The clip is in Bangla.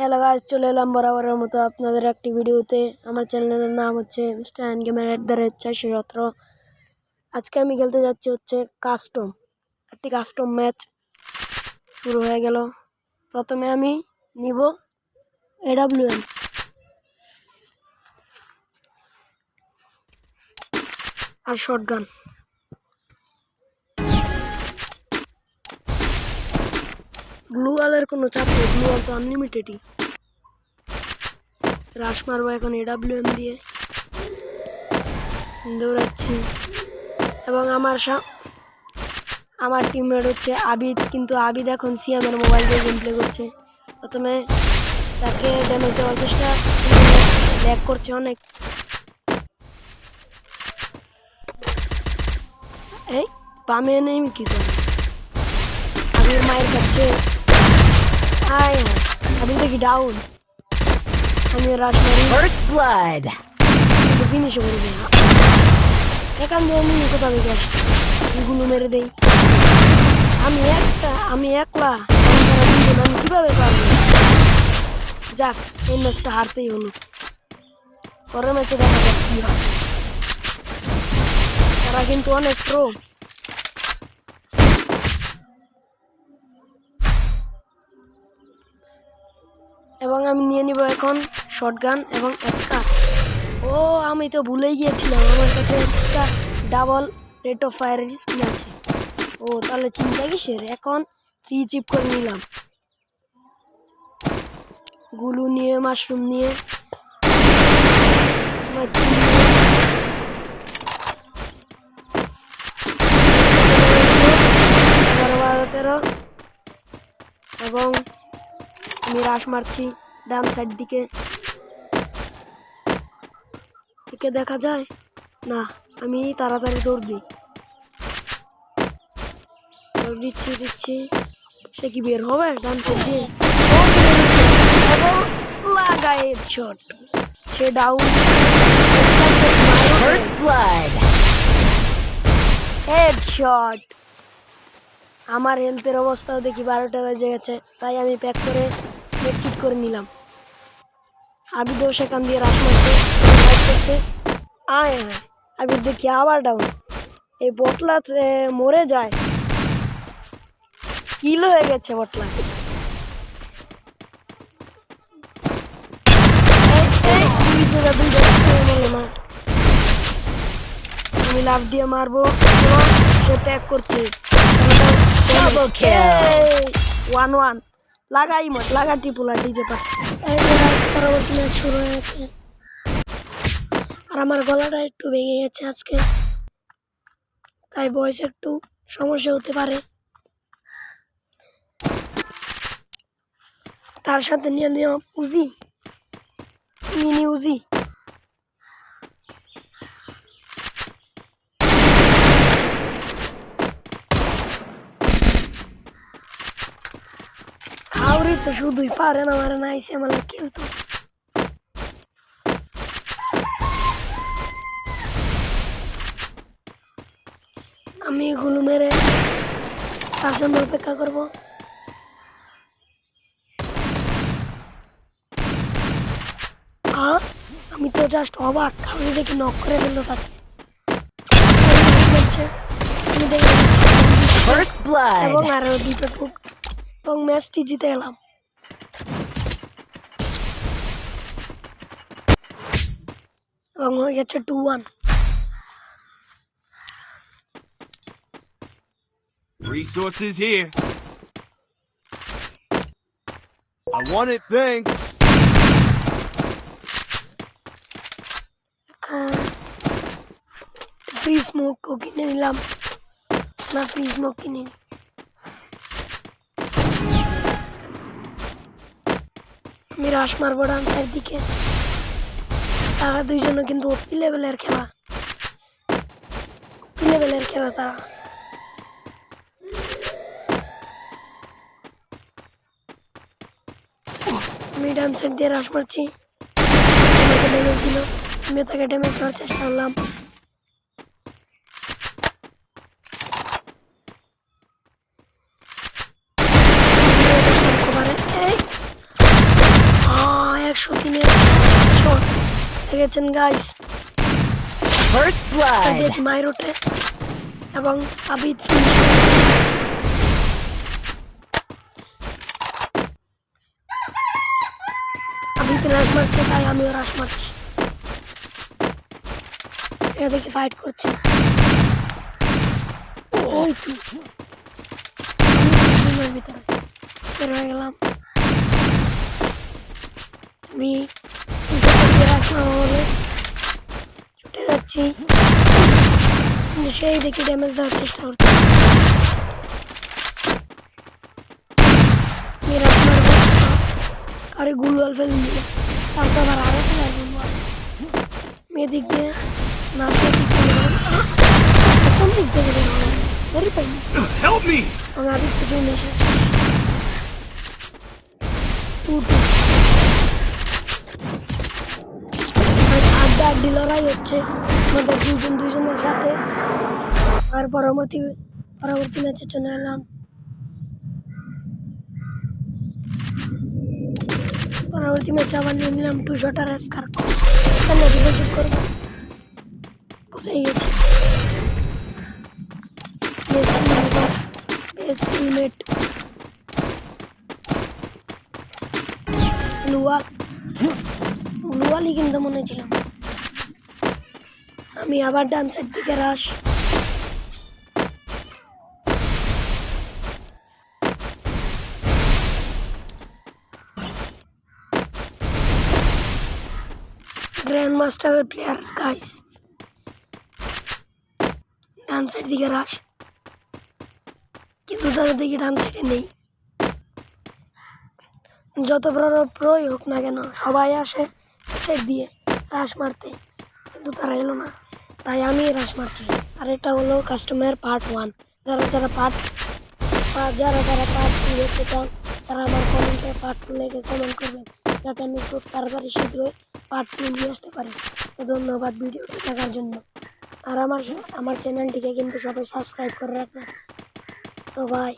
হ্যালো গাইজ চলে এলাম বরাবরের মতো আপনাদের একটি ভিডিওতে। আমার চ্যানেলের নাম হচ্ছে মিস্টার অ্যান্ড গেমের এট দ্য রেট চারশো সতেরো। আজকে আমি খেলতে যাচ্ছি হচ্ছে কাস্টম একটি কাস্টম ম্যাচ শুরু হয়ে গেল। প্রথমে আমি নিব এডাব্লিউএম আর শর্ট গান গ্লুয়ালের কোনো চাপ নেই গ্লুয়াল তো আনলিমিটেডই রাশ মারবো এখন এডাব্লিউএম দিয়ে। দৌড়াচ্ছি। এবং আমার আমার টিমমেট হচ্ছে আবিদ, কিন্তু আবিদ এখন সিএমের মোবাইল দিয়ে গেম প্লে করছে। প্রথমে তাকে ড্যামেজ দেওয়ার চেষ্টা ব্যাক করছে অনেক। এই, বামে নেই কি করে আবির মায়ের কাছে আয় আবির দেখি ডাউন আমি রাশ মারি First blood. ফিনিশ করে দিই এখান দিয়ে আমি কোথা থেকে আসি গুলো মেরে দেই আমি একটা আমি একলা আমি কীভাবে পারব যাক এই ম্যাচটা হারতেই হলো পরের ম্যাচে দেখা যাক কি হয় তারা কিন্তু অনেক প্রো এবং আমি নিয়ে নিব এখন শটগান এবং স্কার ও, আমি তো ভুলেই গিয়েছিলাম, আমার কাছে একটা ডাবল রেট অফ ফায়ারের স্কিন আছে। ও, তাহলে চিন্তা কিসের? এখন থ্রি চিপ করে নিলাম। গুলু নিয়ে মাশরুম নিয়ে। তেরো। এবং আমি রাশ মারছি ডান সাইড দিকে। একে দেখা যায়? না আমি তাড়াতাড়ি দৌড় দিই। দৌড় দিচ্ছি দিচ্ছি। সে কি বের হবে ডান সাইড দিয়ে? লাগায় শট সে ডাউন আমার হেলথের অবস্থাও দেখি বারোটা বেজে গেছে তাই আমি প্যাক করে মেটকিট করে নিলাম। আবিদও সেখান দিয়ে রাস মারছে করছে। আয় আয় আমি দেখি আবার ডাউন এই বটলা মরে যায়। কিল হয়ে গেছে বটলা। আমি লাভ দিয়ে মারবো সে ট্যাগ করছে। ওয়ান ওয়ান লাগাই মত লাগা টিপুলা ডিজে পা এই যে আজ পরবর্তী ম্যাচ শুরু হয়েছে আর আমার গলাটা একটু ভেঙে গেছে আজকে। তাই বয়স একটু সমস্যা হতে পারে। তার সাথে নিয়ে নিয়ে উজি মিনি উজি। তো শুধুই পারে না মারে না আইসে মানে কিন্তু আমি এগুলো মেরে তার জন্য অপেক্ষা করব। আমি তো জাস্ট অবাক খাওয়ারি দেখি নক করে ফেলল তাকে। আমি এবং আরও দুটো টুক এবং ম্যাচটি জিতে এলাম। এবং হয়ে গেছে two one Resources here. I want it, thanks. Free smoke কিনে নিলাম না ফ্রি স্মোক কিনে নি। আমি রাশ মারবো ডান সাইড দিকে তারা দুইজন কিন্তু অতি লেভেলের খেলা। অতি লেভেলের খেলা তারা। মিডিয়াম সেট দিয়ে রাস মারছি। ড্যামেজ দিল। আমি তাকে ড্যামেজ করার চেষ্টা করলাম। দেখেছেন গাইস blood. দিয়েছি মাইরোটে এবং আবিদ আবিদ রাশ মারছে তাই আমিও রাশ মারছি। এটা দেখি ফাইট করছে। ওই তো। আমি রুমের ভিতরে বের হয়ে গেলাম। আমি বলে ছুটে যাচ্ছি কিন্তু সেই দেখি ড্যামেজ দেওয়ার চেষ্টা করছে কারে গুলওয়াল ফেলে দিল তারপর আবার আরও প্লেয়ার গুলওয়াল মেয়ে দিক দিয়ে না সে দিক থেকে বেরোলো। আহ! কোন দিক থেকে বেরোলো ধরি পাইনি Help me! এবং আদিত্য টু টু আড্ডা লড়াই হচ্ছে। আমাদের দুজন দুজনের সাথে। আর পরবর্তী পরবর্তী ম্যাচে চলে এলাম। পরবর্তী ম্যাচে আবার নিয়ে নিলাম টু শটার স্কার স্কার যোগাযোগ করব ভুলেই গেছি। বেস হেলমেট হেলমেট মনে ছিল আমি আবার ডান্সের দিকে রাস গ্র্যান্ড মাস্টারের প্লেয়ার গাইস ডান্সের দিকে রাস কিন্তু তাদের দিকে ডান সাইডে নেই। যত বড় প্রই হোক না কেন, সবাই আসে সেট দিয়ে, রাশ মারতে। কিন্তু তারা এলো না। তাই আমি রাশ মারছি। আর এটা হলো কাস্টমার পার্ট ওয়ান যারা যারা পার্ট যারা যারা পার্ট টু দেখতে চান তারা আমার কমেন্টে পার্ট টু লেগে কমেন্ট করবেন যাতে আমি খুব তাড়াতাড়ি শীঘ্রই পার্ট টু নিয়ে আসতে পারি। তো ধন্যবাদ ভিডিওটি দেখার জন্য। আর আমার আমার চ্যানেলটিকে কিন্তু সবাই সাবস্ক্রাইব করে রাখবেন তো ভাই